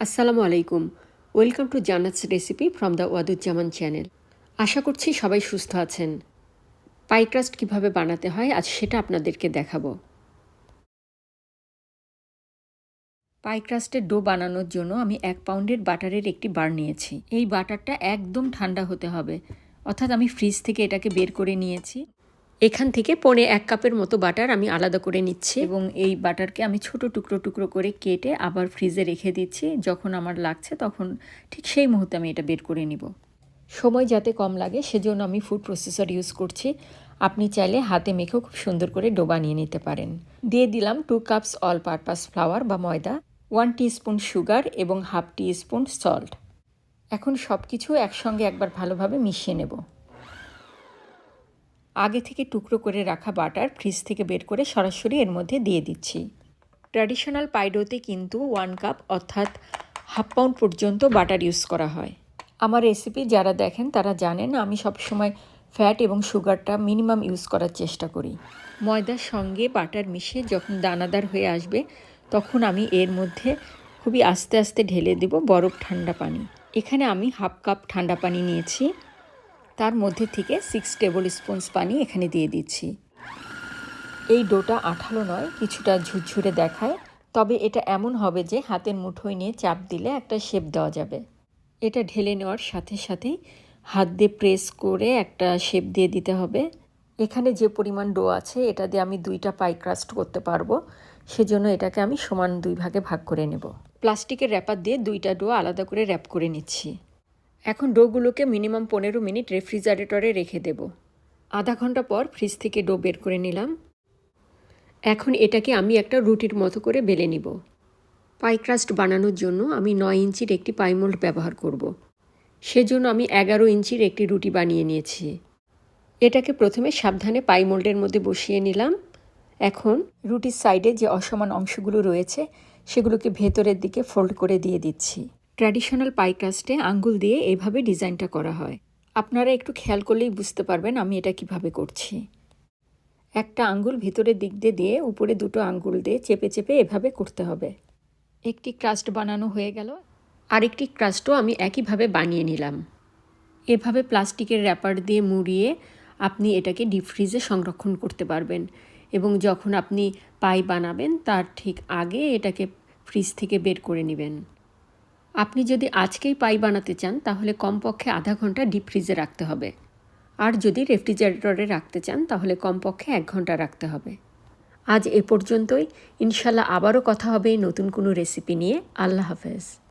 আসসালামু আলাইকুম। Welcome to Jannat's recipe from the Waduzzaman channel. আশা করছি সবাই সুস্থ আছেন। পাই ক্রাস্ট কীভাবে বানাতে হয় আজ সেটা আপনাদেরকে দেখাবো। পাইক্রাস্টের ডো বানানোর জন্য আমি এক পাউন্ডের বাটারের একটি বার নিয়েছি। এই বাটারটা একদম ঠান্ডা হতে হবে। অর্থাৎ আমি ফ্রিজ থেকে এটাকে বের করে নিয়েছি। এখান থেকে পৌনে এক কাপের মতো বাটার আমি আলাদা করে নিচ্ছি। এবং এই বাটারকে আমি ছোট টুকরো টুকরো করে কেটে আবার ফ্রিজে রেখে দিচ্ছি। যখন আমার লাগছে তখন ঠিক সেই মুহূর্তে আমি এটা বের করে নিব। সময় যাতে কম লাগে সেজন্য আমি ফুড প্রসেসর ইউজ করছি। আপনি চাইলে হাতে মেখেও খুব সুন্দর করে ডো বানিয়ে নিতে পারেন। দিয়ে দিলাম two cups all purpose flour বা ময়দা ওয়ান স্পুন সুগার এবং হাফ টি স্পুন সল্ট এখন সব কিছু একসঙ্গে একবার ভালোভাবে মিশিয়ে নেব। আগে থেকে টুকরো করে রাখা বাটার ফ্রিজ থেকে বের করে সরাসরি এর মধ্যে দিয়ে দিচ্ছি। ট্র্যাডিশনাল পাইডোতে কিন্তু ওয়ান কাপ অর্থাৎ হাফ পাউন্ড পর্যন্ত বাটার ইউজ করা হয়। আমার রেসিপি যারা দেখেন তারা জানেন আমি সবসময় ফ্যাট এবং সুগারটা মিনিমাম ইউজ করার চেষ্টা করি। ময়দার সঙ্গে বাটার মিশিয়ে যখন দানাদার হয়ে আসবে, তখন আমি এর মধ্যে খুবই আস্তে আস্তে ঢেলে দেব বরফ ঠান্ডা পানি। এখানে আমি হাফ কাপ ঠান্ডা পানি নিয়েছি। তার মধ্যে থেকে সিক্স টেবিল স্পুনস পানি এখানে দিয়ে দিচ্ছি। এই ডোটা আঠালো নয় কিছুটা ঝুরঝুরে দেখায় তবে এটা এমন হবে যে হাতের মুঠোয় নিয়ে চাপ দিলে একটা শেপ দেওয়া যাবে। এটা ঢেলে নেওয়ার সাথে সাথেই হাত দিয়ে প্রেস করে একটা শেপ দিয়ে দিতে হবে। এখানে যে পরিমাণ ডো আছে এটা দিয়ে আমি দুইটা পাই ক্রাস্ট করতে পারব। সেজন্য এটাকে আমি সমান দুই ভাগে ভাগ করে নেব। প্লাস্টিকের র্যাপার দিয়ে দুইটা ডো আলাদা করে র্যাপ করে নিচ্ছি। এখন ডোগুলোকে মিনিমাম পনেরো মিনিট রেফ্রিজারেটরে রেখে দেব। আধা ঘণ্টা পর ফ্রিজ থেকে ডো বের করে নিলাম। এখন এটাকে আমি একটা রুটির মতো করে বেলে নিব। পাই ক্রাস্ট বানানোর জন্য আমি নয় ইঞ্চির একটি পাই মোল্ড ব্যবহার করব। সেজন্য আমি এগারো ইঞ্চির একটি রুটি বানিয়ে নিয়েছি। এটাকে প্রথমে সাবধানে পাই মোল্ডের মধ্যে বসিয়ে নিলাম। এখন রুটির সাইডে যে অসমান অংশগুলো রয়েছে, সেগুলোকে ভেতরের দিকে ফোল্ড করে দিয়ে দিচ্ছি। ট্র্যাডিশনাল পাই কাস্টে আঙ্গুল দিয়ে এভাবে ডিজাইনটা করা হয়। আপনারা একটু খেয়াল করলেই বুঝতে পারবেন আমি এটা কীভাবে করছি। একটা আঙ্গুল ভিতরের দিক দিয়ে দিয়ে উপরে দুটো আঙ্গুল দিয়ে চেপে চেপে এভাবে করতে হবে। একটি ক্রাস্ট বানানো হয়ে গেল। আরেকটি ক্রাস্টও আমি একইভাবে বানিয়ে নিলাম। এভাবে প্লাস্টিকের র্যাপার দিয়ে মুড়িয়ে আপনি এটাকে ডিপ ফ্রিজে সংরক্ষণ করতে পারবেন এবং যখন আপনি পাই বানাবেন, তার ঠিক আগে এটাকে ফ্রিজ থেকে বের করে নেবেন। আপনি যদি আজকেই পাই বানাতে চান, তাহলে কমপক্ষে আধা ঘণ্টা ডিপ ফ্রিজে রাখতে হবে। আর যদি রেফ্রিজারেটরে রাখতে চান, তাহলে কমপক্ষে এক ঘণ্টা রাখতে হবে। আজ এ পর্যন্তই। ইনশাল্লাহ আবারও কথা হবে নতুন কোনো রেসিপি নিয়ে। আল্লাহ হাফেজ।